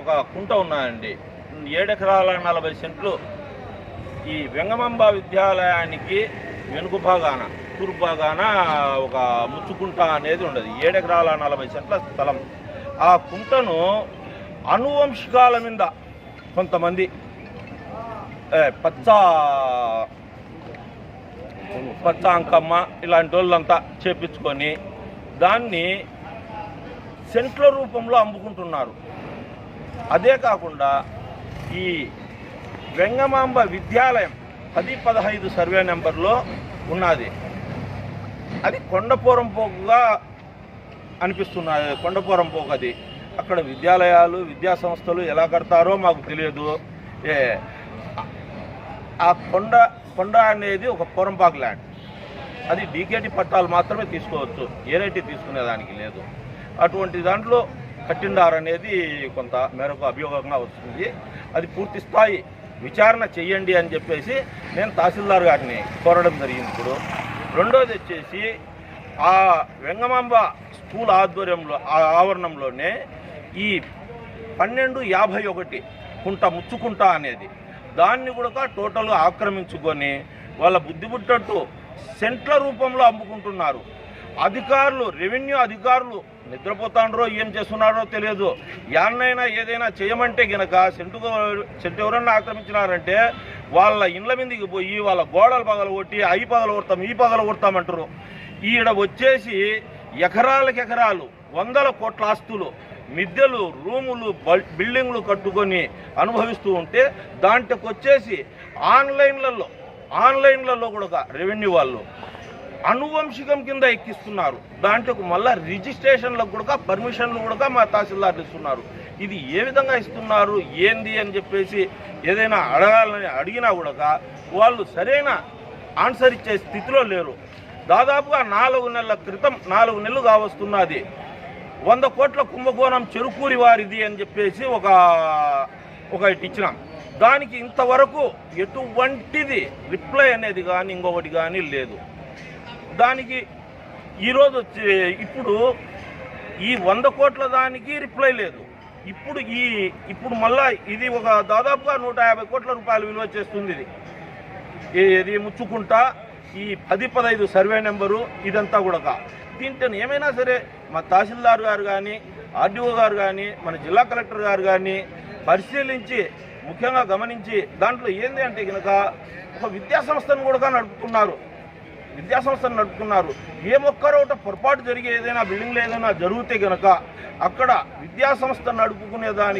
ఒక కుంట ఉన్నాయండి. ఏడెకరాల నలభై సెంట్లు ఈ వెంగమాంబ విద్యాలయానికి వెనుక భాగాన తూర్పు భాగాన ఒక ముచ్చుకుంట అనేది ఉండదు. ఏడెకరాల నలభై సెంట్ల స్థలం. ఆ కుంటను అనువంశికాల మీద కొంతమంది పచ్చ పచ్చ అంకమ్మ ఇలాంటి వాళ్ళంతా చేపించుకొని దాన్ని సెంట్ల రూపంలో అమ్ముకుంటున్నారు. అదే కాకుండా ఈ వెంగమాంబ విద్యాలయం పది పదహైదు సర్వే నెంబర్లో ఉన్నది. అది కొండపురం పోకుగా అనిపిస్తున్నది కొండపురం పోకు అది. అక్కడ విద్యాలయాలు విద్యా సంస్థలు ఎలా కడతారో మాకు తెలియదు. ఏ ఆ కొండ కొండ అనేది ఒక పొరంపాకు ల్యాండ్. అది డీకేటీ పట్టాలు మాత్రమే తీసుకోవచ్చు. ఏరైటీ తీసుకునేదానికి లేదు. అటువంటి దాంట్లో కట్టిండారు అనేది కొంత మేరకు అభియోగంగా వస్తుంది. అది పూర్తి స్థాయి విచారణ చెయ్యండి అని చెప్పేసి నేను తహసీల్దార్ గారిని కోరడం జరిగింది ఇప్పుడు. రెండోది వచ్చేసి ఆ వెంగమాంబ స్కూల్ ఆధ్వర్యంలో ఆ ఆవరణంలోనే ఈ పన్నెండు యాభై ఒకటి కుంట ముచ్చుకుంట అనేది దాన్ని కూడా టోటల్గా ఆక్రమించుకొని వాళ్ళ బుద్ధి పుట్టట్టు సెంట్ల రూపంలో అమ్ముకుంటున్నారు. అధికారులు రెవెన్యూ అధికారులు నిద్రపోతాండ్రో ఏం చేస్తున్నారో తెలియదు. యాన్నైనా ఏదైనా చేయమంటే గనక సెంటు సెంటు ఎవరన్నా ఆక్రమించినారంటే వాళ్ళ ఇండ్ల మీదకి పోయి వాళ్ళ గోడలు పగలు కొట్టి అయి పగలు కొడతాం ఈ పగలు కొడతామంటారు. ఈడ వచ్చేసి ఎకరాలకు ఎకరాలు వందల కోట్ల ఆస్తులు మిద్దెలు రూములు బల్- బిల్డింగ్లు కట్టుకొని అనుభవిస్తూ ఉంటే దాంట్లోకి వచ్చేసి ఆన్లైన్లలో ఆన్లైన్లలో కూడా రెవెన్యూ వాళ్ళు అనువంశికం కింద ఎక్కిస్తున్నారు. దాంట్లోకి మళ్ళా రిజిస్ట్రేషన్లకు కూడా పర్మిషన్లు కూడా మా తహసీల్దార్లు ఇస్తున్నారు. ఇది ఏ విధంగా ఇస్తున్నారు ఏంది అని చెప్పేసి ఏదైనా అడగాలని అడిగినా కూడా వాళ్ళు సరైన ఆన్సర్ ఇచ్చే స్థితిలో లేరు. దాదాపుగా నాలుగు నెలల క్రితం నాలుగు నెలలు కావస్తున్నది. వంద కోట్ల కుంభకోణం చెరుకూరి వారిది అని చెప్పేసి ఒక ఒకటి ఇచ్చినాం. దానికి ఇంతవరకు ఎటువంటిది రిప్లై అనేది కానీ ఇంకొకటి కానీ లేదు. దానికి ఈరోజు ఇప్పుడు ఈ వంద కోట్ల దానికి రిప్లై లేదు. ఇప్పుడు ఈ ఇప్పుడు మళ్ళా ఇది ఒక దాదాపుగా నూట యాభై కోట్ల రూపాయలు విలువ చేస్తుంది ఇది. ఇది ముచ్చుకుంటా ఈ పది పదహైదు సర్వే నెంబరు ఇదంతా కూడా దీంట్లో ఏమైనా సరే మా తహసీల్దార్ గారు కానీ ఆర్డీఓ గారు కానీ మన జిల్లా కలెక్టర్ గారు కానీ పరిశీలించి ముఖ్యంగా గమనించి దాంట్లో ఏంది అంటే కనుక ఒక విద్యాసంస్థను కూడా నడుపుతున్నారు. విద్యాసంస్థను నడుపుకున్నారు ఏ ఒక్కరోట పొరపాటు జరిగే ఏదైనా బిల్డింగ్లు ఏదైనా జరిగితే గనక అక్కడ విద్యాసంస్థ నడుపుకునే దానికి